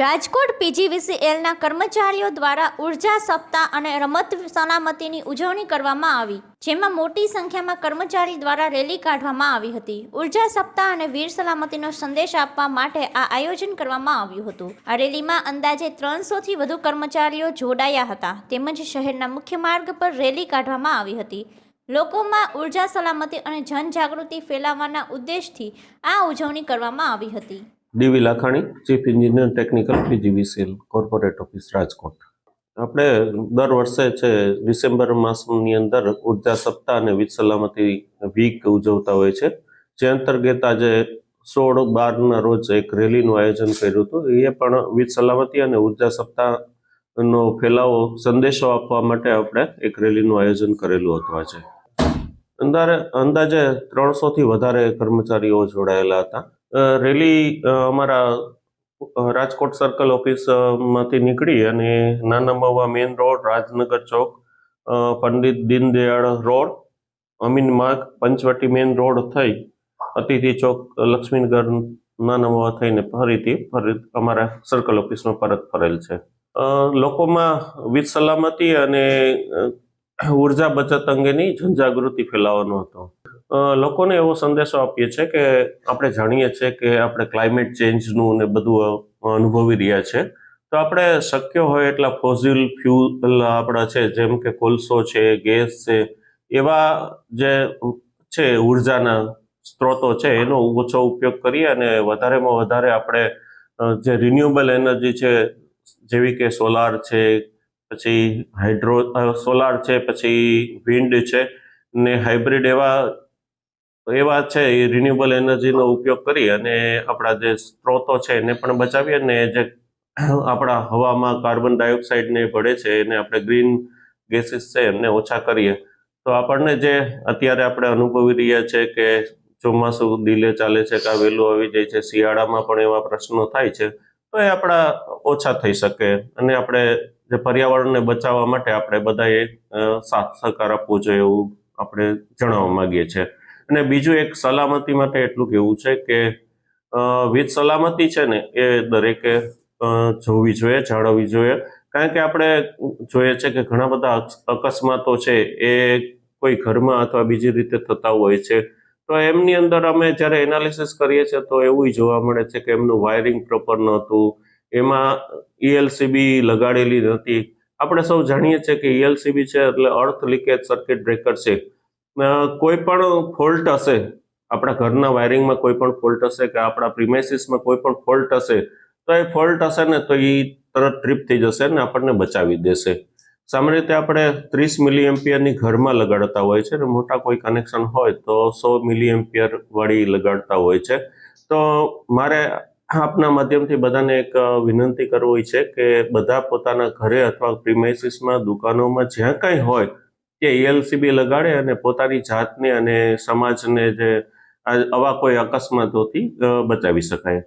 રાજકોટ પીજીવીસીએલના કર્મચારીઓ દ્વારા ઊર્જા સપ્તાહ અને રમત સલામતીની ઉજવણી કરવામાં આવી, જેમાં મોટી સંખ્યામાં કર્મચારી દ્વારા રેલી કાઢવામાં આવી હતી. ઊર્જા સપ્તાહ અને વીર સલામતીનો સંદેશ આપવા માટે આ આયોજન કરવામાં આવ્યું હતું. આ રેલીમાં અંદાજે ત્રણસોથી વધુ કર્મચારીઓ જોડાયા હતા. તેમજ શહેરના મુખ્ય માર્ગ પર રેલી કાઢવામાં આવી હતી. લોકોમાં ઊર્જા સલામતી અને જનજાગૃતિ ફેલાવવાના ઉદ્દેશથી આ ઉજવણી કરવામાં આવી હતી. DV Lakhani, chief engineer technical, PGVCL, corporate office, Rajkot. આપણે દર વર્ષે છે, ડિસેમ્બર માસની અંદર ઊર્જા સપ્તાહ અને વીજ સલામતી વીક ઉજવતા હોય છે. જે અંતર્ગત આજે સોળ બારના રોજ એક રેલીનું આયોજન કર્યું હતું. એ પણ વીજ સલામતી અને ઊર્જા સપ્તાહનો ફેલાવો સંદેશો આપવા માટે આપણે એક રેલીનું આયોજન કરેલું હતું આજે. અંદારે અંદાજે ત્રણસોથી વધારે કર્મચારીઓ જોડાયેલા હતા. રેલી અમારા રાજકોટ સર્કલ ઓફિસમાંથી નીકળી અને Nana Mava main road, Rajnagar chowk Pandit Deendayal road, Amin Marg, Panchvati main road થઈ, અતિથિ ચોક, લક્ષ્મીનગર નાના મવા થઈને ફરીથી, ફરી અમારા સર્કલ ઓફિસમાં પરત ફરેલ છે. લોકોમાં વીજ સલામતી અને ઊર્જા બચત અંગેની જનજાગૃતિ ફેલાવવાનો હતો. લોકોને એવો સંદેશો આપીએ છીએ કે આપણે જાણીએ છીએ કે આપણે ક્લાઇમેટ ચેન્જનું ને બધું અનુભવી રહ્યા છે. તો આપણે શક્ય હોય એટલા ફોઝિલ ફ્યુલ આપણા છે, જેમ કે કોલસો છે, ગેસ છે, એવા જે છે ઉર્જાના સ્ત્રોતો છે, એનો ઓછો ઉપયોગ કરીએ અને વધારેમાં વધારે આપણે જે રિન્યુએબલ એનર્જી છે, જેવી કે સોલાર છે, પછી હાઇડ્રો સોલાર છે, પછી વિન્ડ છે, ને હાઇબ્રિડ એવા એવા છે, એ રિન્યુએબલ એનર્જીનો ઉપયોગ કરી અને આપણા જે સ્ત્રોતો છે એને પણ બચાવીએ અને જે આપણા હવામાં કાર્બન ડાયોક્સાઇડને ભળે છે, એને આપણે ગ્રીન ગેસીસ છે એમને ઓછા કરીએ. તો આપણને જે અત્યારે આપણે અનુભવી રહ્યા છે કે ચોમાસું ડીલે ચાલે છે કે આ વહેલું આવી જાય છે, શિયાળામાં પણ એવા પ્રશ્નો થાય છે, તો એ આપણા ઓછા થઈ શકે અને આપણે જે પર્યાવરણને બચાવવા માટે આપણે બધાએ સાથ સહકાર આપવો જોઈએ એવું આપણે જણાવવા માંગીએ છીએ. અને બીજું એક સલામતી માટે એટલું કહેવું છે કે વીજ સલામતી છે ને એ દરેકે જોવી જોઈએ, જાળવવી જોઈએ. કારણ કે આપણે જોઈએ છે કે ઘણા બધા અકસ્માતો છે એ કોઈ ઘરમાં અથવા બીજી રીતે થતા હોય છે. તો એમની અંદર અમે જ્યારે એનાલિસિસ કરીએ છીએ તો એવું જોવા મળે છે કે એમનું વાયરિંગ પ્રોપર નહોતું, એમાં ઈએલસીબી લગાડેલી નથી આપણે સૌ જાણીએ છીએ કે ઈએલસીબી છે એટલે અર્થ લીકેજ સર્કિટ બ્રેકર છે. કોઈ પણ ફોલ્ટ હશે, આપણા ઘરના વાયરિંગમાં કોઈ પણ ફોલ્ટ હશે કે આપણા પ્રિમેસિસમાં કોઈ પણ ફોલ્ટ હશે, તો એ ફોલ્ટ હશે ને તો એ તરત ટ્રીપ થઈ જશે ને આપણને બચાવી દેશે. સામાન્ય રીતે આપણે ત્રીસ મિલી એમ્પિયરની ઘરમાં લગાડતા હોય છે અને મોટા કોઈ કનેક્શન હોય તો સો મિલી એમ્પિયર વાળી લગાડતા હોય છે. તો મારે આપના માધ્યમથી બધાને એક વિનંતી કરવી છે કે બધા પોતાના ઘરે અથવા પ્રિમેસિસમાં દુકાનોમાં જ્યાં કાંઈ હોય તે એલસીબી લગાડે અને પોતાની જાતને અને સમાજને જે આવા કોઈ અકસ્માતોથી બચાવી શકાય.